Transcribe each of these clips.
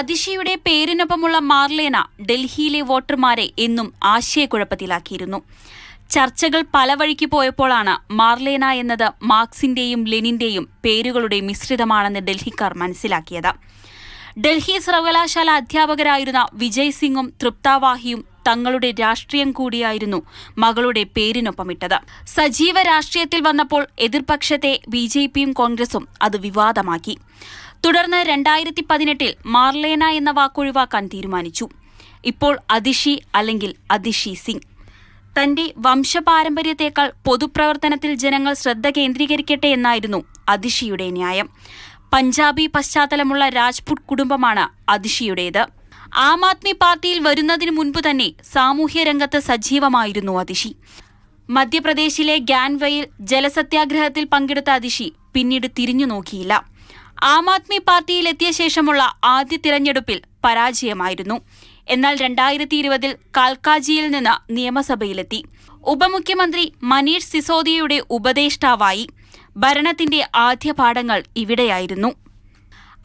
അതിഷിയുടെ പേരിനൊപ്പമുള്ള മാർലേന ഡൽഹിയിലെ വോട്ടർമാരെ എന്നും ആശയക്കുഴപ്പത്തിലാക്കിയിരുന്നു. ചർച്ചകൾ പല വഴിക്ക് പോയപ്പോഴാണ് മാർലേന എന്നത് മാർക്സിന്റെയും ലെനിന്റെയും പേരുകളുടെ മിശ്രിതമാണെന്ന് ഡൽഹിക്കാർ മനസ്സിലാക്കിയത്. ഡൽഹി സർവകലാശാല അധ്യാപകരായിരുന്ന വിജയ് സിംഗും തൃപ്താവാഹിയും തങ്ങളുടെ രാഷ്ട്രീയം കൂടിയായിരുന്നു മകളുടെ പേരിനൊപ്പമിട്ടത്. സജീവ രാഷ്ട്രീയത്തിൽ വന്നപ്പോൾ എതിർപക്ഷത്തെ ബി ജെ പിയും കോൺഗ്രസും അത് വിവാദമാക്കി. തുടർന്ന് രണ്ടായിരത്തി പതിനെട്ടിൽ മാർലേന എന്ന വാക്കൊഴിവാക്കാൻ തീരുമാനിച്ചു. ഇപ്പോൾ അതിഷി അല്ലെങ്കിൽ അതിഷി സിംഗ്. തന്റെ വംശപാരമ്പര്യത്തേക്കാൾ പൊതുപ്രവർത്തനത്തിൽ ജനങ്ങൾ ശ്രദ്ധ കേന്ദ്രീകരിക്കട്ടെ എന്നായിരുന്നു അതിഷിയുടെ ന്യായം. പഞ്ചാബി പശ്ചാത്തലമുള്ള രാജ്പുട്ട് കുടുംബമാണ് അതിഷിയുടേത്. ആം ആദ്മി പാർട്ടിയിൽ വരുന്നതിനു മുൻപ് തന്നെ സാമൂഹ്യ രംഗത്ത് സജീവമായിരുന്നു അതിഷി. മധ്യപ്രദേശിലെ ഗാൻവയിൽ ജലസത്യാഗ്രഹത്തിൽ പങ്കെടുത്ത അതിഷി പിന്നീട് തിരിഞ്ഞു നോക്കിയില്ല ആം ആദ്മി പാർട്ടിയിലെത്തിയ ശേഷമുള്ള ആദ്യ തിരഞ്ഞെടുപ്പിൽ പരാജയമായിരുന്നു. എന്നാൽ രണ്ടായിരത്തി ഇരുപതിൽ കാൽക്കാജിയിൽ നിന്ന് നിയമസഭയിലെത്തി. ഉപമുഖ്യമന്ത്രി മനീഷ് സിസോദിയയുടെ ഉപദേഷ്ടാവായി ഭരണത്തിന്റെ ആദ്യ പാഠങ്ങൾ ഇവിടെയായിരുന്നു.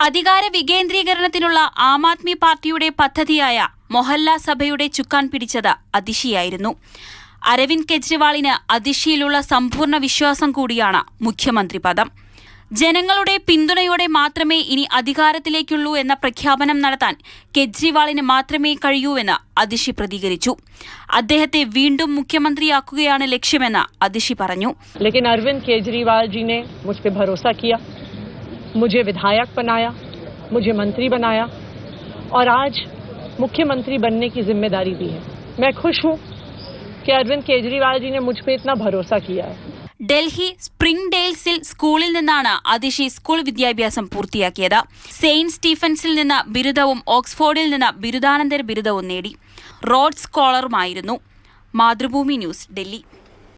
അധികാര വികേന്ദ്രീകരണത്തിനുള്ള ആം ആദ്മി പാർട്ടിയുടെ പദ്ധതിയായ മൊഹല്ല സഭയുടെ ചുക്കാൻ പിടിച്ചത് അതിശിയായിരുന്നു. അരവിന്ദ് കെജ്രിവാളിന് അതിഷിയിലുള്ള സമ്പൂർണ വിശ്വാസം കൂടിയാണ് മുഖ്യമന്ത്രി പദം. ജനങ്ങളുടെ പിന്തുണയോടെ മാത്രമേ ഇനി അധികാരത്തിലേക്കുള്ളൂ എന്ന പ്രഖ്യാപനം നടത്താൻ കെജ്രിവാളിന് മാത്രമേ കഴിയൂവെന്ന് അതിഷി പ്രതികരിച്ചു അദ്ദേഹത്തെ വീണ്ടും മുഖ്യമന്ത്രിയാക്കുകയാണ് ലക്ഷ്യമെന്ന് അതിഷി പറഞ്ഞു लेकिन अरविंद केजरीवाल जी ने मुझ पर भरोसा किया मुझे विधायक बनाया मुझे मंत्री बनाया और आज मुख्यमंत्री बनने की जिम्मेदारी दी है मैं खुश हूं कि अरविंद केजरीवाल जी ने मुझ पर इतना भरोसा किया है ഡൽഹി സ്പ്രിംഗ് ഡെയിൽസിൽ സ്കൂളിൽ നിന്നാണ് അതിഷി സ്കൂൾ വിദ്യാഭ്യാസം പൂർത്തിയാക്കിയത്. സെയിന്റ് സ്റ്റീഫൻസിൽ നിന്ന് ബിരുദവും ഓക്സ്ഫോർഡിൽ നിന്ന് ബിരുദാനന്തര ബിരുദവും നേടി. റോഡ് സ്കോളറുമായിരുന്നു. മാതൃഭൂമി ന്യൂസ് ഡൽഹി.